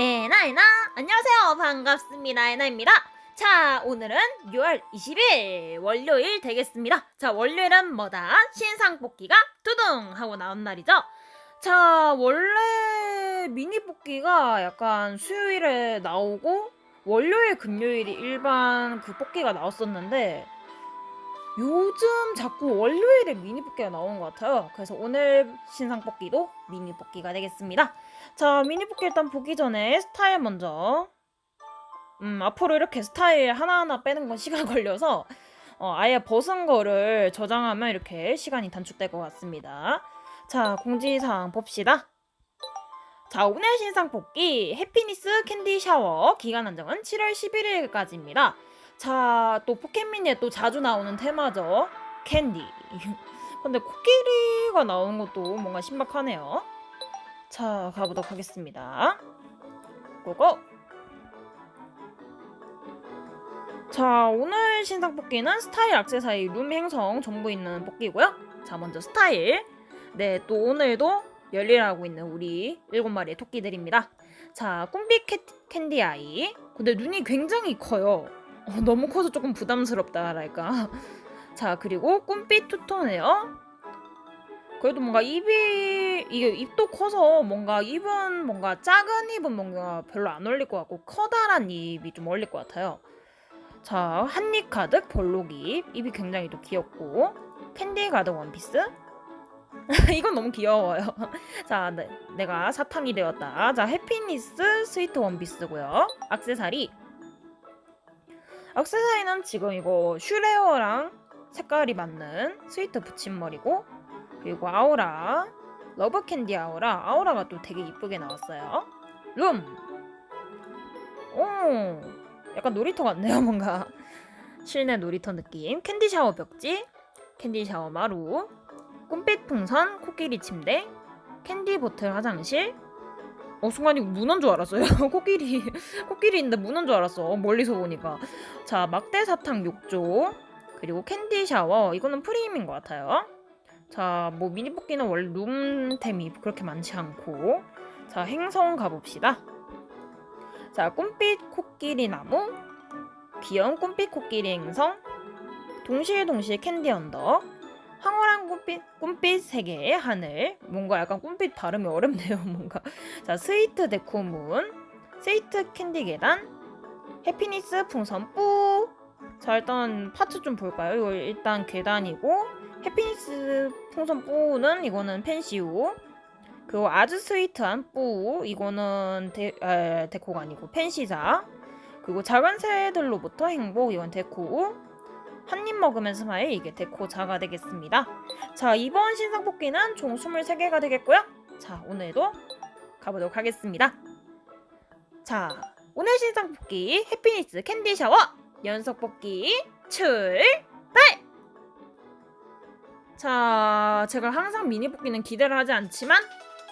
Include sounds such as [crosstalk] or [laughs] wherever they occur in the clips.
에나 에나. 안녕하세요. 반갑습니다. 에나입니다. 자 오늘은 6월 20일 월요일 되겠습니다. 자 월요일은 뭐다? 신상 뽑기가 두둥 하고 나온 날이죠. 자 원래 미니 뽑기가 약간 수요일에 나오고 월요일 금요일이 일반 그 뽑기가 나왔었는데 요즘 자꾸 월요일에 미니 뽑기가 나오는 것 같아요. 그래서 오늘 신상 뽑기도 미니 뽑기가 되겠습니다 자, 미니 뽑기 일단 보기 전에 스타일 먼저. 음, 앞으로 이렇게 스타일 하나하나 빼는 건 [laughs] 시간 걸려서 어, 아예 벗은 거를 저장하면 이렇게 시간이 단축될 것 같습니다. 자, 공지사항 봅시다. 자, 오늘 신상 뽑기 해피니스 캔디 샤워 기간 한정은 7월 11일까지입니다. 자, 또 포켓미니에 또 자주 나오는 테마죠. 캔디. [laughs] 근데 코끼리가 나오는 것도 뭔가 신박하네요. 자, 가보도록 하겠습니다. 고고! 자, 오늘 신상 뽑기는 스타일 악세사리 룸 행성 정보 있는 뽑기고요. 자, 먼저 스타일. 네, 또 오늘도 열일하고 있는 우리 일곱 마리의 토끼들입니다. 자, 캔, 캔디 아이. 근데 눈이 굉장히 커요. 어, 너무 커서 조금 부담스럽다랄까. 자, 그리고 꿈빛 투톤에요. 그래도 뭔가 입이 이게 입도 커서 뭔가 입은 뭔가 작은 입은 뭔가 별로 안 어울릴 것 같고 커다란 입이 좀 어울릴 것 같아요. 자, 한 입 가득 볼록입 입이 굉장히 또 귀엽고 캔디 가득 원피스 [laughs] 이건 너무 귀여워요. [laughs] 자, 네, 내가 사탕이 되었다. 자, 해피니스 스위트 원피스고요. 악세사리 악세사리는 지금 이거 슈레어랑 색깔이 맞는 스위트 붙임머리고 그리고 아우라 러브 캔디 아우라. 아우라가 또 되게 이쁘게 나왔어요. 룸! 오 약간 놀이터 같네요 [laughs] 뭔가. 실내 놀이터 느낌. 캔디 샤워 벽지 캔디 샤워 마루 꿈빛 풍선 코끼리 침대 캔디 보틀 화장실. 어 순간 이거 문어인 줄 알았어요. [laughs] 코끼리 코끼리인데 문어인 줄 알았어 멀리서 보니까. 자 막대 사탕 욕조 그리고 캔디 샤워. 이거는 프리임인 것 같아요 자, 뭐 미니 뽑기는 원래 룸템이 그렇게 많지 않고. 자, 행성 가봅시다. 자, 꿈빛 코끼리 나무 귀여운 꿈빛 코끼리 행성 동시에 동시에 캔디 언덕 황홀한 꿈빛 꿈빛 세계의 하늘. 뭔가 약간 꿈빛 발음이 어렵네요 [laughs] 뭔가. 자 스위트 데코문 스위트 캔디 계단 해피니스 풍선 뿌 자 일단 파트 좀 볼까요? 이거 일단 계단이고 해피니스 풍선 뿌는 이거는 펜시우. 그리고 아주 스위트한 뿌 이거는 데, 에, 데코가 아니고 펜시자 그리고 작은 새들로부터 행복 이건 데코. 한입 먹으면 스마일 이게 데코 자가 되겠습니다. 자 이번 신상 뽑기는 총 23개가 되겠고요. 자 오늘도 가보도록 하겠습니다. 자 오늘 신상 뽑기 해피니스 캔디 샤워 연속 뽑기 출발 자, 제가 항상 미니 뽑기는 기대를 하지 않지만,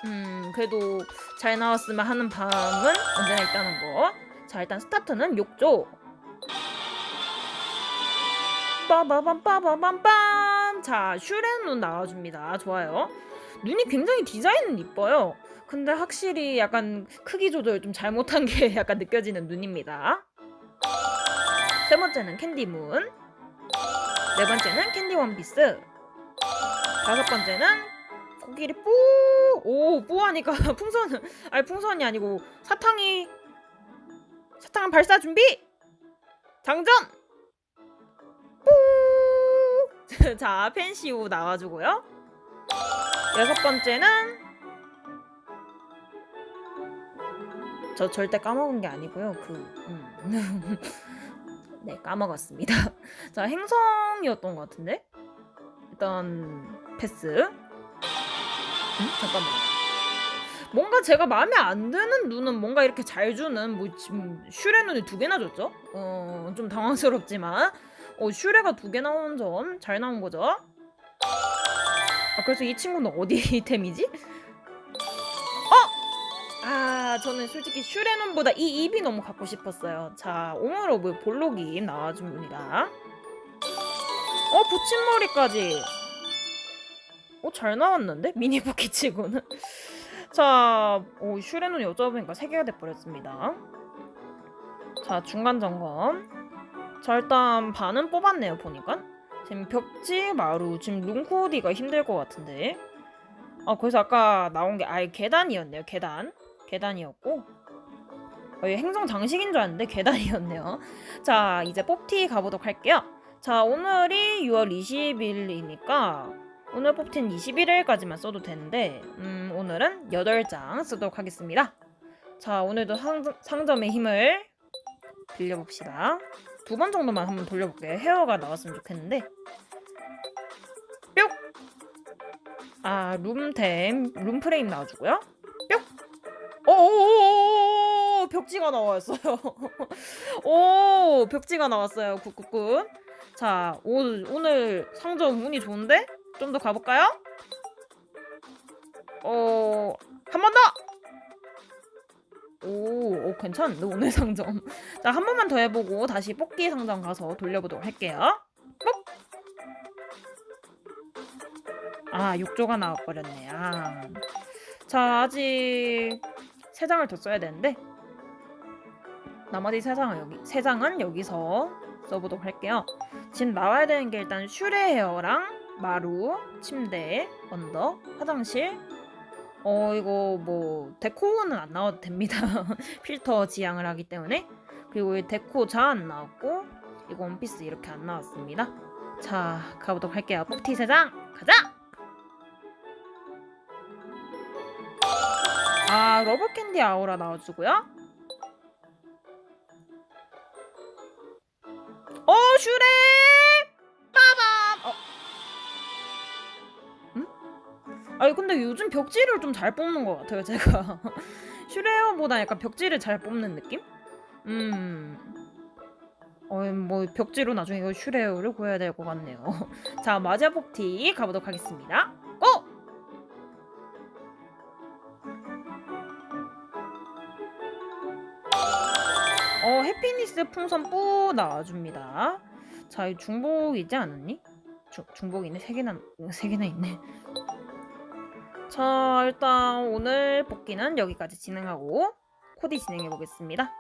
음, 그래도 잘 나왔으면 하는 바람은 언제나 있다는 거. 자, 일단 스타트는 욕조. 빠바밤 빠바밤빰. 자, 슈레눈 나와줍니다. 좋아요. 눈이 굉장히 디자인은 이뻐요. 근데 확실히 약간 크기 조절 좀 잘못한 게 [laughs] 약간 느껴지는 눈입니다. 세 번째는 캔디문. 네 번째는 캔디 원피스. 다섯 번째는 코끼리 뿌! 오, 뿌하니까 [laughs] 풍선, 아니 풍선이 아니고 사탕이 사탕 발사 준비! 장전! 뿌! [laughs] 자, 펜시우 나와주고요. 여섯 번째는 저 절대 까먹은 게 아니고요. 그 음. [laughs] 네, 까먹었습니다. 자, 행성이었던 것 같은데? 일단 패스. 음? 잠깐만. 뭔가 제가 마음에 안 드는 눈은 뭔가 이렇게 잘 주는 뭐 지금 슈레 눈이 두 개나 줬죠? 어, 좀 당황스럽지만 어, 슈레가 두 개 나온 점 잘 나온 거죠? 아, 그래서 이 친구는 어디 [laughs] 템이지? 어! 아, 저는 솔직히 슈레눈보다 이 입이 너무 갖고 싶었어요. 자, 오므로브 볼록이 나와줍니다. 어, 붙임머리까지. 어, 잘 나왔는데? 미니 부키 치고는. [laughs] 자, 오, 슈레는 여쭤보니까 세 개가 돼버렸습니다. 자, 중간 점검. 자, 일단 반은 뽑았네요, 보니까. 지금 벽지, 마루, 지금 lun코디가 힘들 것 같은데. 아, 그래서 아까 나온 게 아예 계단이었네요, 계단. 계단이었고. 어, 행성 장식인 줄 알았는데 계단이었네요. [laughs] 자, 이제 뽑티 가보도록 할게요. 자, 오늘이 6월 20일이니까 오늘 뽑티는 21일까지만 써도 되는데 음, 오늘은 8장 쓰도록 하겠습니다. 자, 오늘도 상, 상점의 힘을 빌려봅시다. 두 번 정도만 한번 돌려볼게요. 헤어가 나왔으면 좋겠는데 뿅! 아, 룸템, 룸프레임 나와주고요. 뿅! 오오오오오 벽지가 나왔어요. 오 벽지가 나왔어요. [laughs] 굿굿굿. 자 오늘 오늘 상점 운이 좋은데 좀 더 가볼까요? 어 한 번 더. 오, 오 괜찮은데 오늘 [laughs] 상점. 자 한 번만 더 해보고 다시 뽑기 상점 가서 돌려보도록 할게요. 뽑. 아 6조가 나와버렸네. 아. 자 아직 세 장을 더 써야 되는데 나머지 세 장은 여기 세 장은 여기서 써보도록 할게요. 지금 나와야 되는 게 일단 슈레헤어랑 마루, 침대, 언더, 화장실. 어 이거 뭐 데코는 안 나와도 됩니다. [laughs] 필터 지향을 하기 때문에 그리고 이 데코 자 안 나왔고 이거 원피스 이렇게 안 나왔습니다. 자 가보도록 할게요. 뽑티 세장 가자. 아 러브 캔디 아우라 나와주고요. 어 슈레 아니 근데 요즘 벽지를 좀 잘 뽑는 것 같아요 제가. [laughs] 슈레어보다 약간 벽지를 잘 뽑는 느낌? 음. 어이 뭐 벽지로 나중에 이거 슈레어를 구해야 될 것 같네요. [laughs] 자 뽑티 가보도록 하겠습니다. 고! 어 해피니스 풍선 뿌 나와줍니다. 자, 이 중복이지 않았니? 주, 중복이네 세 개나 세 개나 있네. 자, 일단 오늘 뽑기는 여기까지 진행하고 코디 진행해 보겠습니다.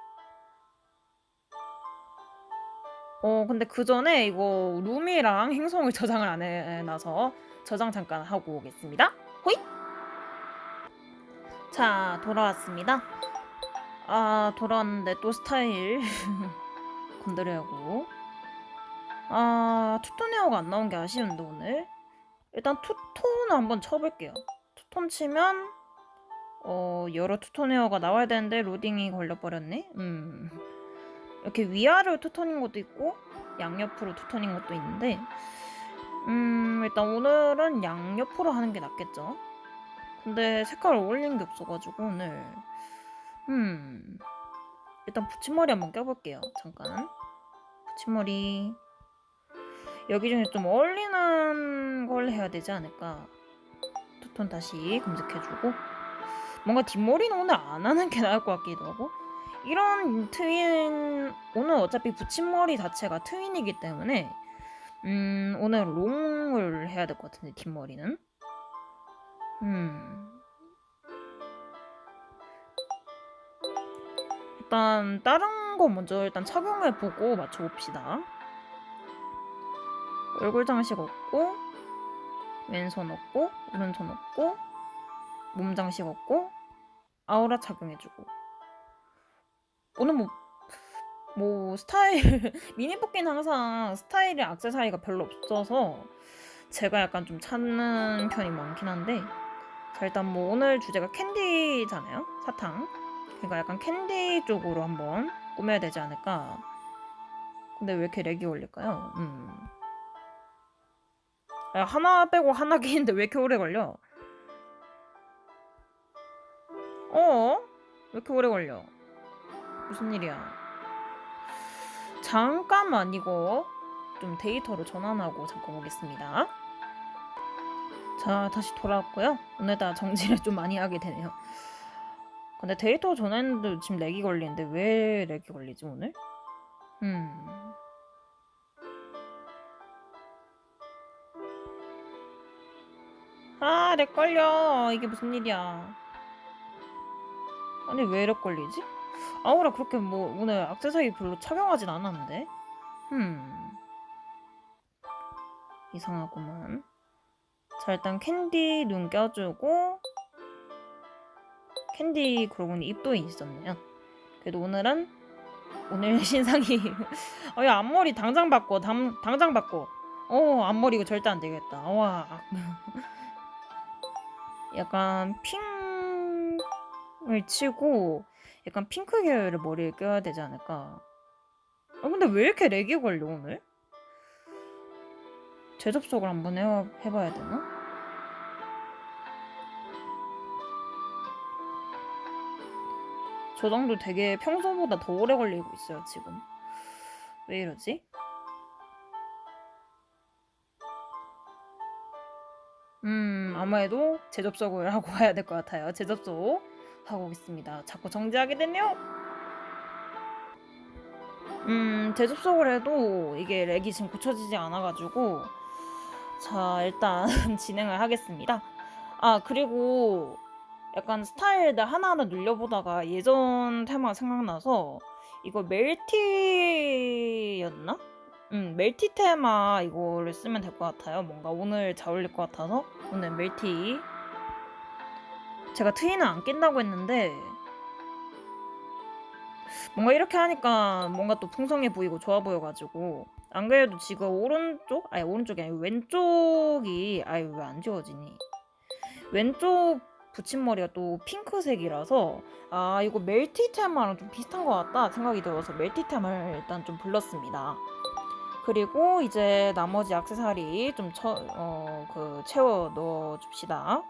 어, 근데 그 전에 이거 룸이랑 행성을 [laughs] 저장을 안 해놔서 저장 잠깐 하고 오겠습니다. 호이! 자, 돌아왔습니다. 아 돌아왔는데 또 스타일 [laughs] 건드려고 아 투톤 헤어가 안 나온 게 아쉬운데 오늘 일단 투톤을 한번 쳐볼게요 투 톤 치면 어 여러 투톤 헤어가 나와야 되는데 로딩이 걸려버렸네 음 이렇게 위아래로 투톤인 것도 있고 양옆으로 투톤인 것도 있는데 음 일단 오늘은 양옆으로 하는 게 낫겠죠 근데 색깔 어울리는 게 없어가지고 오늘 음. 일단 붙임머리 한번 껴볼게요. 잠깐. 붙임머리. 여기 중에 좀 어울리는 걸 해야 되지 않을까. 투톤 다시 검색해주고. 뭔가 뒷머리는 오늘 안 하는 게 나을 것 같기도 하고. 이런 트윈, 오늘 어차피 붙임머리 자체가 트윈이기 때문에, 음, 오늘 롱을 해야 될 것 같은데, 뒷머리는. 음. 일단 다른 거 먼저 일단 착용해 보고 맞춰 봅시다. 얼굴 장식 없고 왼손 없고 오른손 없고 몸 장식 없고 아우라 착용해주고 오늘 뭐, 뭐 스타일 [laughs] 미니 뽑기는 항상 스타일의 악세사리가 별로 없어서 제가 약간 좀 찾는 편이 많긴 한데 자 일단 뭐 오늘 주제가 캔디잖아요 사탕 그러니까 약간 캔디 쪽으로 한번 꾸며야 되지 않을까. 근데 왜 이렇게 렉이 걸릴까요? 음. 아, 하나 빼고 하나 끼는데 왜 이렇게 오래 걸려? 어? 왜 이렇게 오래 걸려? 무슨 일이야? 잠깐만 이거 좀 데이터로 전환하고 잠깐 보겠습니다. 자 다시 돌아왔고요. 오늘따라 정지를 좀 많이 하게 되네요. 근데 데이터 전화했는데 지금 렉이 걸리는데 왜 렉이 걸리지 오늘? 음. 아, 렉 걸려. 이게 무슨 일이야. 아니 왜 이렇게 걸리지? 아우라 그렇게 뭐 오늘 악세사리 별로 착용하진 않았는데. 음. 이상하구만. 자 일단 캔디 눈 껴주고 캔디 그러고 보니 입도 있었네요. 그래도 오늘은 오늘 [laughs] 신상이 어 야 앞머리 당장 바꿔 당, 당장 바꿔 어 앞머리 이거 절대 안 되겠다 와 약간 핑을 치고 약간 핑크 계열의 머리를 껴야 되지 않을까 아 근데 왜 이렇게 렉이 걸려 오늘 재접속을 한번 해, 해봐야 되나? 조정도 되게 평소보다 더 오래 걸리고 있어요 지금 왜 이러지? 음 아무래도 재접속을 [laughs] 하고 가야 될 것 같아요. 재접속 하고 오겠습니다. 자꾸 정지하게 되네요. 음 재접속을 해도 이게 렉이 지금 고쳐지지 않아가지고 자 일단 [laughs] 진행을 하겠습니다. 아 그리고 약간 스타일들 하나하나 눌려보다가 예전 테마가 생각나서 이거 멜티였나? 음, 멜티 테마 이거를 쓰면 될 것 같아요. 뭔가 오늘 잘 어울릴 것 같아서. 오늘 멜티. 제가 트위는 안 낀다고 했는데 뭔가 이렇게 하니까 뭔가 또 풍성해 보이고 좋아 보여가지고. 안 그래도 지금 오른쪽? 아니 오른쪽이 아니고 왼쪽이 아유 왜 안 지워지니? 왼쪽 붙임머리가 또 핑크색이라서 아 이거 멜티 테마랑 좀 비슷한 것 같다 생각이 들어서 멜티 테마를 일단 좀 불렀습니다. 그리고 이제 나머지 액세서리 좀 어, 그 채워 넣어 줍시다.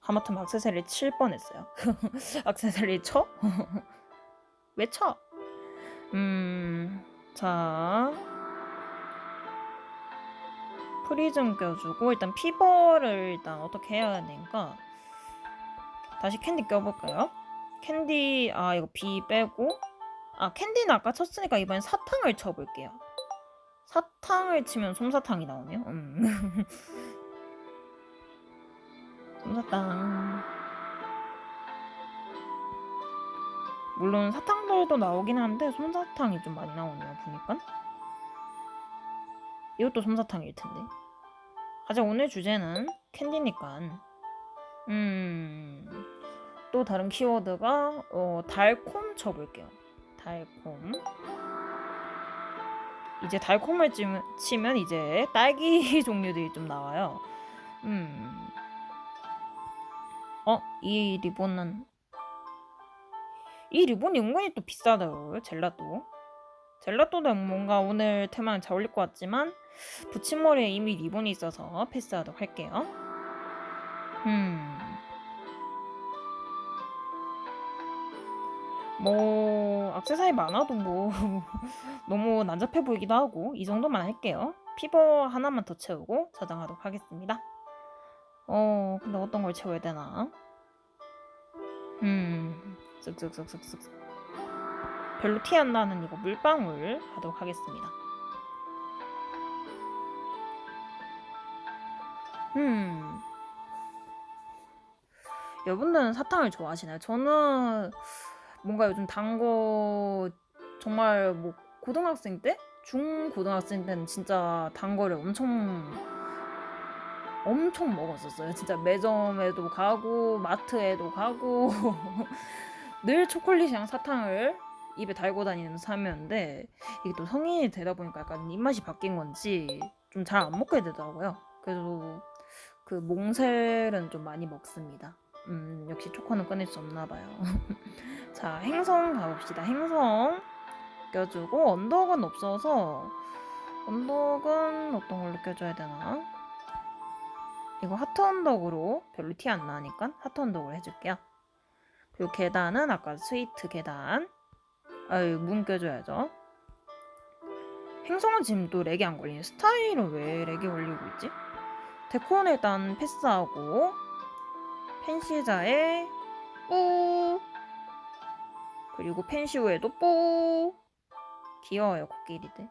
하마터면 액세서리 칠 뻔했어요. [laughs] 액세서리 쳐? [laughs] 왜 쳐? 음, 자. 프리즘 껴주고 일단 피버를 일단 어떻게 해야 되니까 다시 캔디 껴볼까요? 캔디 아 이거 B 빼고 아 캔디는 아까 쳤으니까 이번엔 사탕을 쳐볼게요. 사탕을 치면 솜사탕이 나오네요. 음. [laughs] 솜사탕. 물론 사탕들도 나오긴 한데 솜사탕이 좀 많이 나오네요. 보니까. 이것도 솜사탕일 텐데. 하지만 오늘 주제는 캔디니까. 음. 또 다른 키워드가 어, 달콤 쳐볼게요. 달콤. 이제 달콤을 치면, 이제 딸기 [laughs] 종류들이 좀 나와요. 음. 어, 이 리본은 이 리본이 은근히 또 비싸더라고요. 젤라또. 젤라또도 뭔가 오늘 테마랑 잘 어울릴 것 같지만 붙임머리에 이미 리본이 있어서 패스하도록 할게요. 음. 뭐 액세서리 많아도 뭐 [laughs] 너무 난잡해 보이기도 하고 이 정도만 할게요. 피버 하나만 더 채우고 저장하도록 하겠습니다. 어 근데 어떤 걸 채워야 되나? 음 쓱쓱쓱쓱쓱 별로 티 안 나는 이거 물방울 하도록 하겠습니다. 음. 여러분들은 사탕을 좋아하시나요? 저는 뭔가 요즘 단거 정말 뭐 고등학생 때? 중고등학생 때는 진짜 단 거를 엄청 엄청 먹었었어요. 진짜 매점에도 가고 마트에도 가고 [laughs] 늘 초콜릿이랑 사탕을 입에 달고 다니는 삶이었는데 이게 또 성인이 되다 보니까 약간 입맛이 바뀐 건지 좀 잘 안 먹게 되더라고요. 그래서 그 몽셀은 좀 많이 먹습니다. 음, 역시 초코는 끊을 수 없나 봐요. [laughs] 자, 행성 가봅시다. 행성 껴주고 언덕은 없어서 언덕은 어떤 걸로 껴줘야 되나? 이거 하트 언덕으로 별로 티 안 나니까 하트 언덕으로 해줄게요. 그리고 계단은 아까 스위트 계단. 아유, 문 껴줘야죠. 행성은 지금 또 렉이 안 걸리네. 스타일은 왜 렉이 걸리고 있지? 데코는 일단 패스하고 펜시자에 뿌 그리고 펜시우에도 뿌 귀여워요 코끼리들.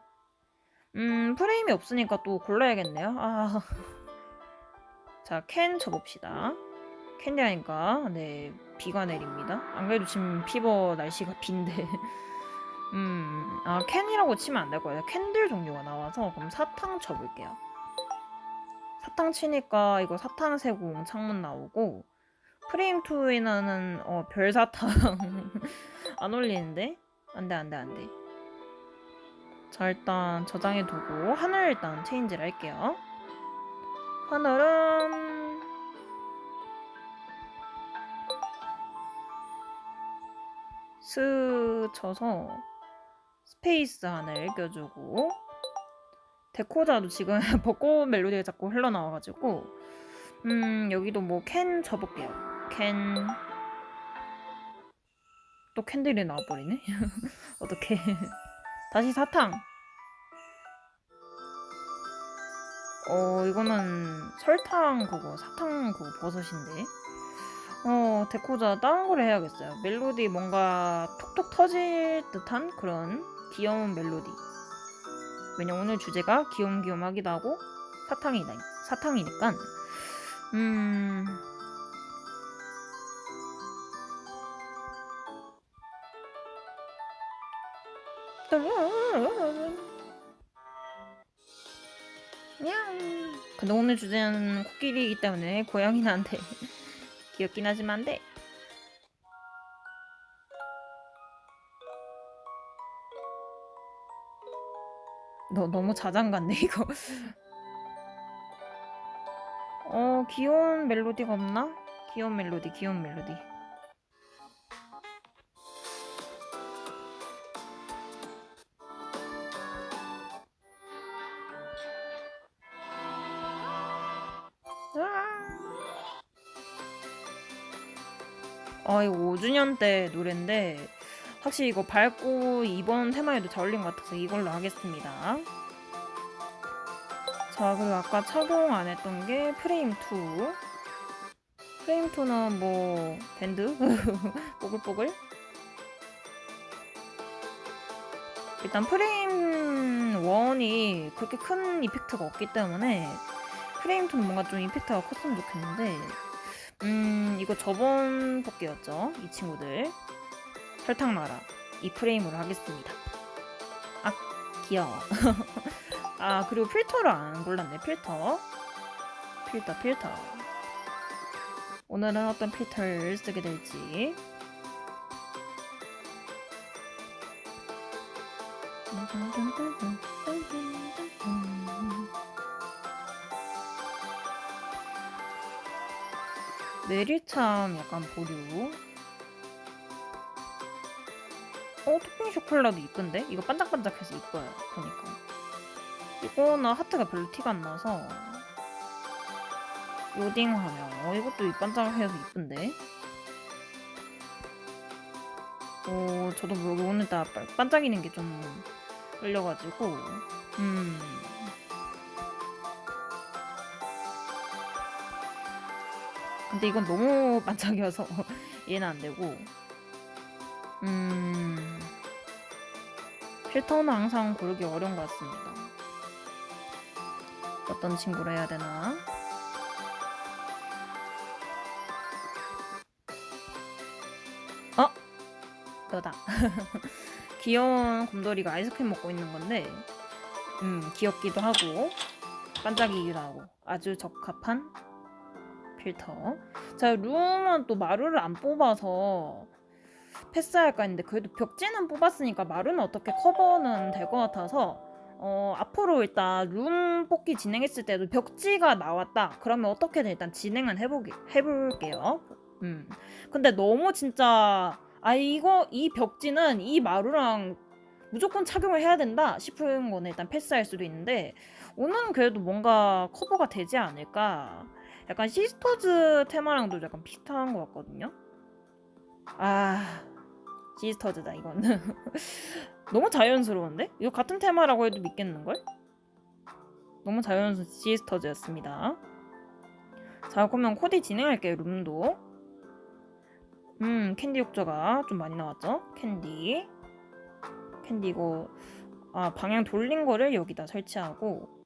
음 프레임이 없으니까 또 골라야겠네요. 아. [laughs] 자 캔 쳐봅시다. 캔디 하니까 네 비가 내립니다. 안 그래도 지금 피버 날씨가 빈데. [laughs] 음 아 캔이라고 치면 안 될 거예요. 캔들 종류가 나와서 그럼 사탕 쳐볼게요. 사탕 치니까 이거 사탕 세공 창문 나오고 프레임 2에는 어, 별 사탕 [laughs] 안 올리는데 안돼 안돼 안돼. 자 일단 저장해 두고 하늘 일단 체인지를 할게요. 하늘은 스쳐서 스페이스 하늘 껴주고 데코자도 지금 [laughs] 벚꽃 멜로디가 자꾸 흘러나와가지고 음 여기도 뭐 캔 접을게요 캔. 또 캔들이 나와버리네? [laughs] 어떻게 다시 사탕. 어 이거는 설탕 그거 사탕 그거 버섯인데. 어 데코자 다른 걸 해야겠어요. 멜로디 뭔가 톡톡 터질 듯한 그런 귀여운 멜로디. 왜냐 오늘 주제가 귀염귀염하기도 하고 사탕이다 사탕이니까 음 냥. 근데 오늘 주제는 코끼리이기 때문에 고양이는 안 돼. [laughs] 귀엽긴 하지만 안 돼. 너 너무 자장 같네 이거. [laughs] 어 귀여운 멜로디가 없나? 귀여운 멜로디, 귀여운 멜로디. 아 이거 5주년 때 노래인데 확실히 이거 밝고 이번 테마에도 잘 어울린 것 같아서 이걸로 하겠습니다. 자 그리고 아까 착용 안 했던 게 프레임 2 프레임 2는 뭐 밴드? [laughs] 뽀글뽀글? 일단 프레임 1이 그렇게 큰 이펙트가 없기 때문에 프레임 2는 뭔가 좀 이펙트가 컸으면 좋겠는데 음 이거 저번 뽑기였죠? 이 친구들. 설탕 나라. 이 프레임으로 하겠습니다. 아 귀여워. [laughs] 아 그리고 필터를 안 골랐네 필터. 필터 필터. 오늘은 어떤 필터를 쓰게 될지 메리참 약간 보류. 어 토핑 쇼콜라도 이쁜데? 이거 반짝반짝해서 이뻐요 보니까. 이거는 하트가 별로 티가 안 나서. 로딩 화면. 어 이것도 반짝해서 이쁜데? 어 저도 모르게 오늘따라 반짝이는 게 좀 끌려가지고. 음 근데 이건 너무 [laughs] 반짝여서 얘는 안 되고 음 필터는 항상 고르기 어려운 것 같습니다. 어떤 친구로 해야 되나? 어? 너다. [laughs] 귀여운 곰돌이가 아이스크림 먹고 있는 건데, 음, 귀엽기도 하고, 반짝이기도 하고, 아주 적합한 필터. 자, 룸은 또 마루를 안 뽑아서 패스할까 했는데, 그래도 벽지는 뽑았으니까 마루는 어떻게 커버는 될 것 같아서, 어, 앞으로 일단 룸 뽑기 진행했을 때도 벽지가 나왔다. 그러면 어떻게든 일단 진행은 해보기, 해볼게요. 음. 근데 너무 진짜, 아, 이거, 이 벽지는 이 마루랑 무조건 착용을 해야 된다 싶은 거는 일단 패스할 수도 있는데, 오늘은 그래도 뭔가 커버가 되지 않을까. 약간 시스터즈 테마랑도 약간 비슷한 것 같거든요. 아, 시스터즈다, 이거는. [laughs] 너무 자연스러운데? 이거 같은 테마라고 해도 믿겠는걸? 너무 자연스러운 시스터즈였습니다. 자, 그러면 코디 진행할게요, 룸도. 음, 캔디 욕조가 좀 많이 나왔죠? 캔디. 캔디 이거, 아, 방향 돌린 거를 여기다 설치하고,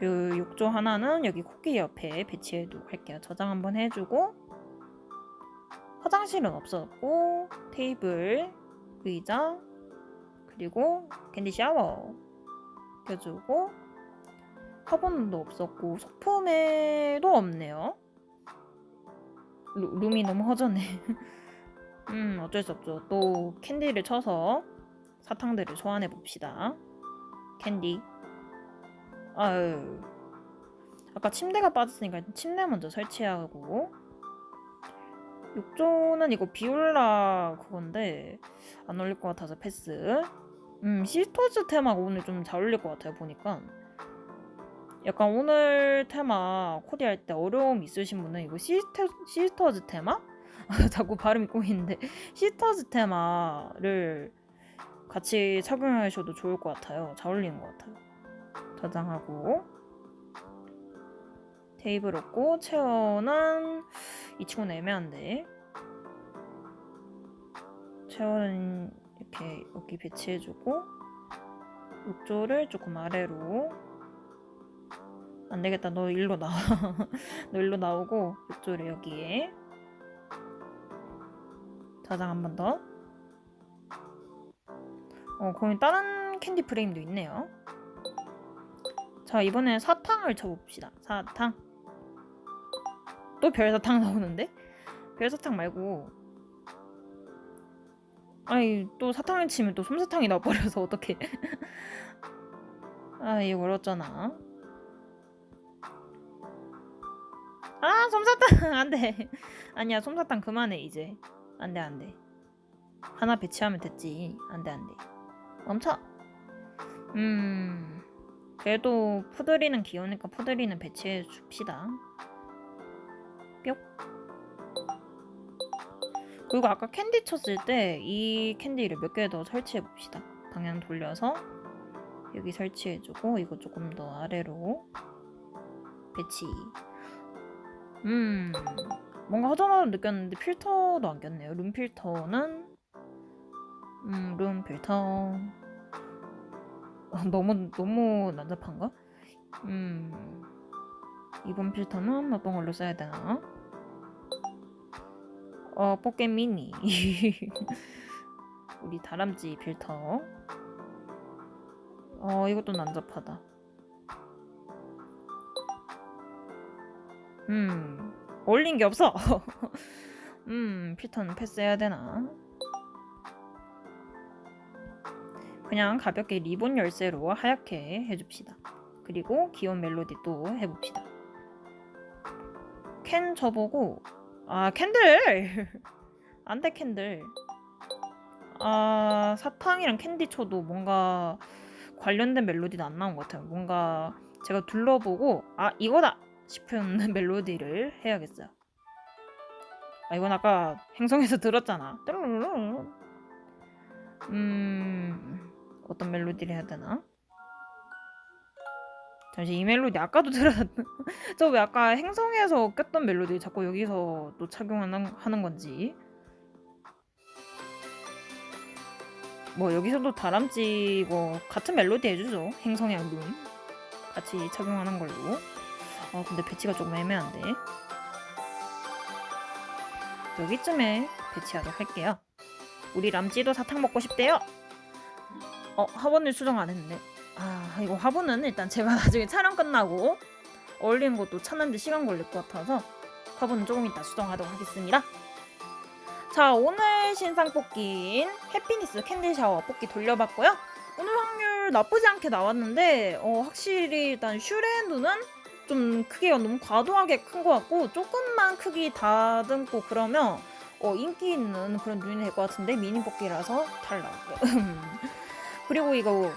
그리고 욕조 하나는 여기 코끼리 옆에 배치해 두고 할게요. 저장 한번 해주고 화장실은 없었고 테이블, 의자, 그리고 캔디 샤워 껴주고 화분도 없었고 소품에도 없네요. 루, 룸이 너무 허전해. [laughs] 음 어쩔 수 없죠. 또 캔디를 쳐서 사탕들을 소환해 봅시다. 캔디. 아유. 아까 침대가 빠졌으니까 침대 먼저 설치하고 욕조는 이거 비올라 그건데 안 어울릴 것 같아서 패스. 음 시스터즈 테마가 오늘 좀 잘 어울릴 것 같아요 보니까. 약간 오늘 테마 코디할 때 어려움 있으신 분은 이거 시스터, 시스터즈 테마? [laughs] 자꾸 발음이 꼬이는데 시스터즈 테마를 같이 착용하셔도 좋을 것 같아요. 잘 어울리는 것 같아요. 저장하고 테이블 없고 체어는 이 친구는 애매한데 체어는 이렇게 여기 배치해주고 욕조를 조금 아래로 안 되겠다 너 일로 나와 [laughs] 너 일로 나오고 욕조를 여기에 저장 한 번 더. 어, 거기 다른 캔디 프레임도 있네요. 자, 이번엔 사탕을 쳐봅시다. 사탕. 또 별사탕 [laughs] 나오는데? 별사탕 말고. 아니, 또 사탕을 치면 또 솜사탕이 나와버려서 [laughs] 어떡해. 아, 이거 어렵잖아. 아, 솜사탕! [laughs] 안 돼. 아니야, 솜사탕 그만해, 이제. 안 돼, 안 돼. 하나 배치하면 됐지. 안 돼, 안 돼. 멈춰. 음. 그래도 푸들이는 귀여우니까 푸들이는 배치해 줍시다. 뿅. 그리고 아까 캔디 쳤을 때 이 캔디를 몇 개 더 설치해 봅시다. 방향 돌려서 여기 설치해주고 이거 조금 더 아래로 배치. 음. 뭔가 허전하다 느꼈는데 필터도 안 꼈네요. 룸 필터는 음, 룸 필터 어, [laughs] 너무 너무 난잡한가? 음. 이번 필터는 어떤 걸로 써야 되나? 어, 포켓 미니. [laughs] 우리 다람쥐 필터. 어, 이것도 난잡하다. 음. 어울린 게 없어. [laughs] 음, 필터는 패스해야 되나? 그냥 가볍게 리본 열쇠로 하얗게 해줍시다. 그리고 귀여운 멜로디 또 해봅시다. 캔 쳐보고 아 캔들 [laughs] 안돼 캔들 아 사탕이랑 캔디 쳐도 뭔가 관련된 멜로디는 안 나온 것 같아요. 뭔가 제가 둘러보고 아 이거다 싶은 [laughs] 멜로디를 해야겠어요. 아 이건 아까 행성에서 들었잖아. 음 어떤 멜로디를 해야 되나? 잠시 이 멜로디 아까도 [laughs] 들었는데 저 왜 아까 행성에서 꼈던 멜로디 자꾸 여기서 또 착용하는 하는 건지. 뭐 여기서도 다람쥐 뭐 같은 멜로디 해주죠. 행성의 룬 같이 착용하는 걸로. 아 근데 배치가 조금 애매한데. 여기쯤에 배치하도록 할게요. 우리 람쥐도 사탕 먹고 싶대요 어 화분을 수정 안 했네. 아 이거 화분은 일단 제가 [laughs] 나중에 촬영 끝나고 어울리는 것도 찾는데 시간 걸릴 것 같아서 화분은 조금 이따 수정하도록 하겠습니다. 자 오늘 신상 뽑기인 해피니스 캔디 샤워 뽑기 돌려봤고요. 오늘 확률 나쁘지 않게 나왔는데 어, 확실히 일단 슈레누는 좀 크기가 너무 과도하게 큰 것 같고 조금만 크기 다듬고 그러면 어, 인기 있는 그런 눈이 될 것 같은데 미니 뽑기라서 탈락 [laughs] 그리고 이거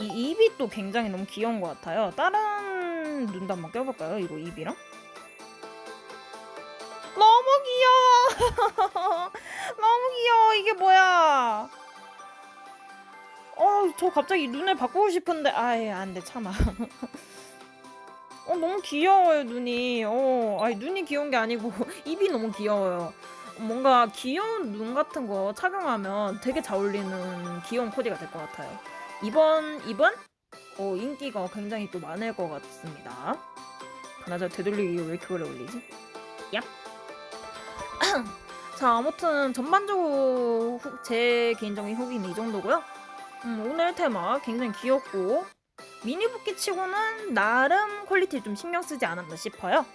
이 입이 또 굉장히 너무 귀여운 것 같아요. 다른 눈도 한번 껴볼까요? 이거 입이랑? 너무 귀여워! [laughs] 너무 귀여워! 이게 뭐야? 어 저 갑자기 눈을 바꾸고 싶은데. 아예 안 돼 참아. [laughs] 어 너무 귀여워요 눈이. 어 아니 눈이 귀여운 게 아니고 [laughs] 입이 너무 귀여워요 뭔가 귀여운 눈 같은 거 착용하면 되게 잘 어울리는 귀여운 코디가 될 것 같아요 이번 입은 어, 인기가 굉장히 또 많을 것 같습니다. 그나저 되돌리기 왜 이렇게 걸리지? 얍. [clears throat] 자 아무튼 전반적으로 후- 제 개인적인 후기는 이 정도고요. 음, 오늘 테마 굉장히 귀엽고 미니부키 치고는 나름 퀄리티 좀 신경 쓰지 않았나 싶어요.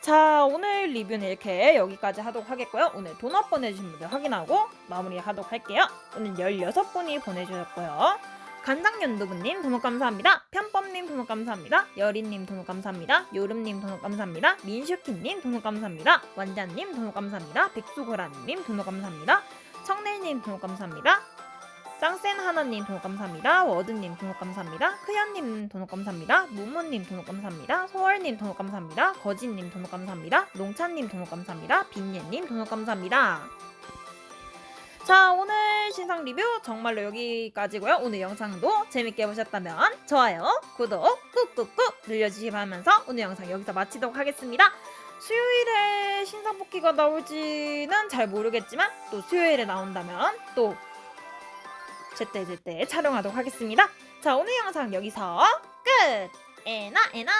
자 오늘 리뷰는 이렇게 여기까지 하도록 하겠고요. 오늘 도넛 보내주신 분들 확인하고 마무리하도록 할게요. 오늘 16분이 보내주셨고요. 간장연두부님 도넛 감사합니다. 편법님 도넛 감사합니다. 여린님 도넛 감사합니다. 요름님 도넛 감사합니다. 민슈키님 도넛 감사합니다. 완자님 도넛 감사합니다. 백수고라님 도넛 감사합니다. 청래님 도넛 감사합니다. 짱센 하나님 도넛 감사합니다. 워드님 도넛 감사합니다. 크연님 도넛 감사합니다. 무무님 도넛 감사합니다. 소월님 도넛 감사합니다. 거진님 도넛 감사합니다. 농찬님 도넛 감사합니다. 빈예님 도넛 감사합니다. 자 오늘 신상 리뷰 정말로 여기까지고요. 오늘 영상도 재밌게 보셨다면 좋아요, 구독 꾹꾹꾹 눌러주시기 바라면서 오늘 영상 여기서 마치도록 하겠습니다. 수요일에 신상 뽑기가 나올지는 잘 모르겠지만 또 수요일에 나온다면 또 제때 제때 촬영하도록 하겠습니다. 자 오늘 영상 여기서 끝. 에나 에나.